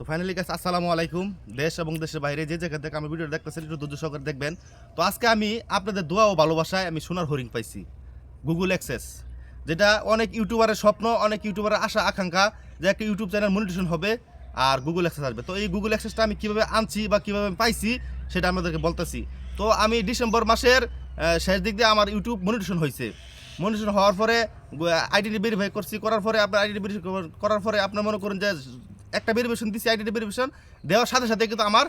তো ফাইনালি গাছ আসসালামু আলাইকুম। দেশ এবং দেশের বাইরে যে জায়গা থেকে আমি ভিডিও দেখতেছেন, একটু ধৈর্য সহকারে দেখবেন। তো আজকে আমি আপনাদের দোয়া ও ভালোবাসায় আমি সোনার হরিং পাইছি গুগল অ্যাক্সেস যেটা অনেক ইউটিউবারের স্বপ্ন, অনেক ইউটিউবারের আশা, আকাঙ্ক্ষা যে একটা ইউটিউব চ্যানেল মনিটেশন হবে আর গুগল অ্যাক্সেস আসবে। তো এই গুগল অ্যাক্সেসটা আমি কীভাবে আনছি বা কীভাবে পাইছি, সেটা আপনাদেরকে বলতেছি। তো আমি ডিসেম্বর মাসের শেষ দিক দিয়ে আমার ইউটিউব মনিটেশন হয়েছে মনিটেশন হওয়ার পরে আইডি ভেরিফাই করছি, করার পরে আপনার আইডি ভেরিফাই করার পরে আপনার মনে করুন যে একটা ভেরিফিকেশন দিচ্ছি আইডি ভেরিফিকেশন দেওয়ার সাথে সাথে কিন্তু আমার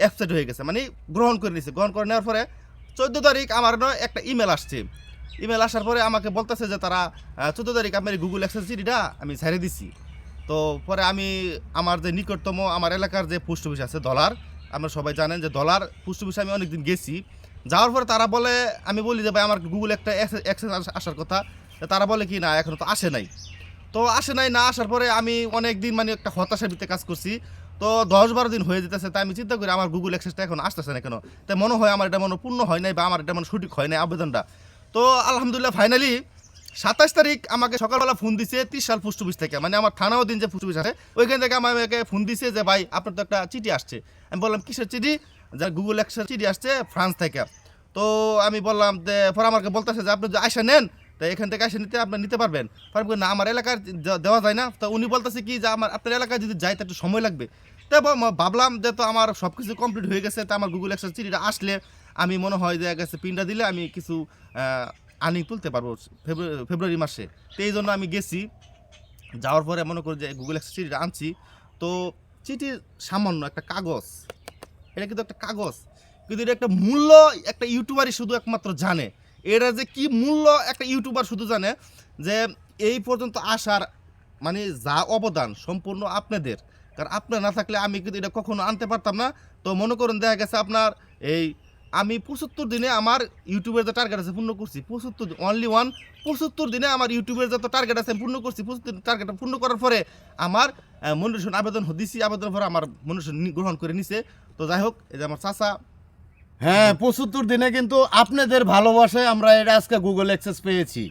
অ্যাপসেট হয়ে গেছে। মানে গ্রহণ করে নিয়েছে গ্রহণ করে নেওয়ার পরে চোদ্দ তারিখ আমার না একটা ইমেল আসছে। ইমেল আসার পরে আমাকে বলতেছে যে তারা চোদ্দ তারিখ আপনার গুগল অ্যাক্সেস জিডিটা আমি ছেড়ে দিছি। তো পরে আমি আমার যে নিকটতম, আমার এলাকার যে পোস্ট অফিস আছে ডলার আমরা সবাই জানেন যে ডলার পোস্ট অফিসে আমি অনেকদিন গেছি। যাওয়ার পরে তারা বলে, আমি বলি যে ভাই, আমার গুগল একটা অ্যাক্সেস আসার কথা। তারা বলে কি, না এখনও তো আসে নাই। তো আসে নাই, না আসার পরে আমি অনেক দিন মানে একটা হতাশার ভিতরে কাজ করছি। তো দশ বারো দিন হয়ে যেতেছে, তাই আমি চিন্তা করি আমার গুগল অ্যাক্সেসটা এখন আসতেছে না কেন? তাই মনে হয় আমার এটা মনে পূর্ণ হয় নাই বা আমার এটা মনে সঠিক হয় নাই আবেদনটা। তো আলহামদুলিল্লাহ ফাইনালি সাতাশ তারিখ আমাকে সকালবেলা ফোন দিছে, ত্রিশ সাল পোস্ট অফিস থেকে। মানে আমার থানাও দিন যে পোস্ট অফিস আছে, ওইখান থেকে আমাকে ফোন দিছে যে, ভাই, আপনার তো একটা চিঠি আসছে। আমি বললাম, কিসের চিঠি? যে গুগল অ্যাক্সেস চিঠি আসছে ফ্রান্স থেকে। তো আমি বললাম যে পরে আমাকে বলতেছে যে, আপনি যে আয়সা নেন তো এখান থেকে এসে নিতে আপনি নিতে পারবেন। পরে না? আমার এলাকার দেওয়া যায় না। তো উনি বলতেছে কি যে, আমার, আপনার এলাকায় যদি যাই তা একটু সময় লাগবে। তো ভাবলাম যে, তো আমার সব কিছু কমপ্লিট হয়ে গেছে। তো আমার গুগল অ্যাক্সেস চিঠিটা আসলে আমি মনে হয় যে, গেছে পিনটা দিলে আমি কিছু আর্নিং তুলতে পারব ফেব্রুয়ারি মাসে। তো এই জন্য আমি গেছি। যাওয়ার পরে মনে করি যে গুগল অ্যাক্সেস চিঠিটা আনছি। তো চিঠি সামান্য একটা কাগজ, এটা কিন্তু একটা কাগজ। কিন্তু এটা একটা মূল্য, একটা ইউটিউবারই শুধু একমাত্র জানে। এটা যে কি মূল্য একটা ইউটিউবার শুধু জানে যে এই পর্যন্ত আসার মানে যা অবদান সম্পূর্ণ আপনাদের। কারণ আপনার না থাকলে আমি কিন্তু এটা কখনো আনতে পারতাম না। তো মনে করুন, দেখা গেছে আপনার এই আমি পঁচাত্তর দিনে আমার ইউটিউবের যে টার্গেট আছে পূর্ণ করছি। পঁচাত্তর অনলি ওয়ান পঁচাত্তর দিনে আমার ইউটিউবের যত টার্গেট আছে পূর্ণ করছি। পঁচাত্তর টার্গেটটা পূর্ণ করার পরে আমার মনিটেশন আবেদন, দিছি আবেদন পরে আমার মনিটেশন গ্রহণ করে নিছে। তো যাই হোক, এই যে আমার চাচা হ্যাঁ পঁচাত্তর দিনে কিন্তু আপনাদের ভালোবাসায় আমরা এটা আজকে গুগল অ্যাক্সেস পেয়েছি।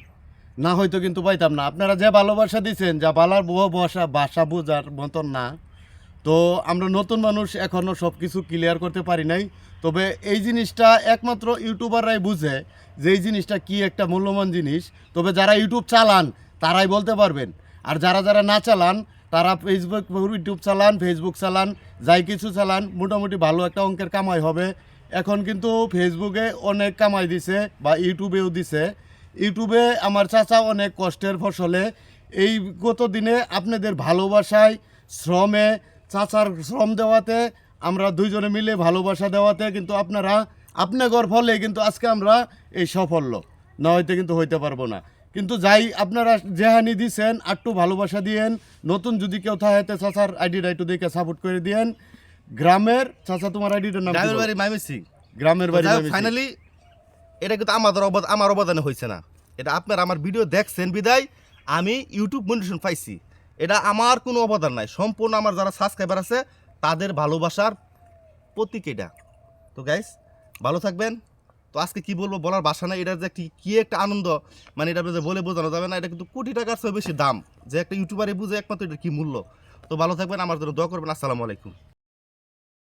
না হয়তো কিন্তু পাইতাম না। আপনারা যে ভালোবাসা দিচ্ছেন যা বালার বহু ভাষা ভাষা বোঝার মতন না। তো আমরা নতুন মানুষ এখনও সব কিছু ক্লিয়ার করতে পারি নাই। তবে এই জিনিসটা একমাত্র ইউটিউবাররাই বুঝে যে এই জিনিসটা কি একটা মূল্যবান জিনিস। তবে যারা ইউটিউব চালান, তারাই বলতে পারবেন। আর যারা যারা না চালান, তারা ফেসবুক ইউটিউব চালান ফেসবুক চালান, যাই কিছু চালান, মোটামুটি ভালো একটা অঙ্কের কামাই হবে। এখন কিন্তু ফেসবুকে অনেক কামাই দিছে বা ইউটিউবেও দিছে। ইউটিউবে আমার চাচা অনেক কষ্টের ফসলে। এই গত দিনে আপনাদের ভালোবাসায় শ্রমে চাচার শ্রম দেওয়াতে, আমরা দুইজনে মিলে ভালোবাসা দেওয়াতে কিন্তু আপনারা, আপনাগর ফলে কিন্তু আজকে আমরা এই সাফল্য। না হইতে কিন্তু হইতে পারব না। কিন্তু যাই আপনারা যেহানি দিছেন একটু ভালোবাসা দিয়েন, নতুন যদি কেউ থাকে চাচার আইডিটা একটু দেখে সাপোর্ট করে দিয়েন। গ্রামের চাচা তোমার আইডিটার নাম গ্রামের? বাড়ি মাইমেসিং। গ্রামের বাড়ি। ফাইনালি এটা কিন্তু আমাদের অবদান আমার অবদানে হয়েছে না। এটা আপনার আমার ভিডিও দেখছেন বিদায়। আমি ইউটিউব মনিটেশন পাইছি। এটা আমার কোনো অবদান নাই। সম্পূর্ণ আমার যারা সাবস্ক্রাইবার আছে তাদের ভালোবাসার প্রতীক এটা। তো গাইস ভালো থাকবেন। তো আজকে কি বলব বলার বাসা নাই। এটা যে কি কি একটা আনন্দ। মানে এটা যে বলে বোঝানো যাবে না। এটা কিন্তু কোটি টাকার চেয়ে বেশি দাম। যে একটা ইউটিউবারে বুঝে একমাত্র এটা কি মূল্য। তো ভালো থাকবেন। আমার জন্য দোয়া করবেন। আসসালামু আলাইকুম।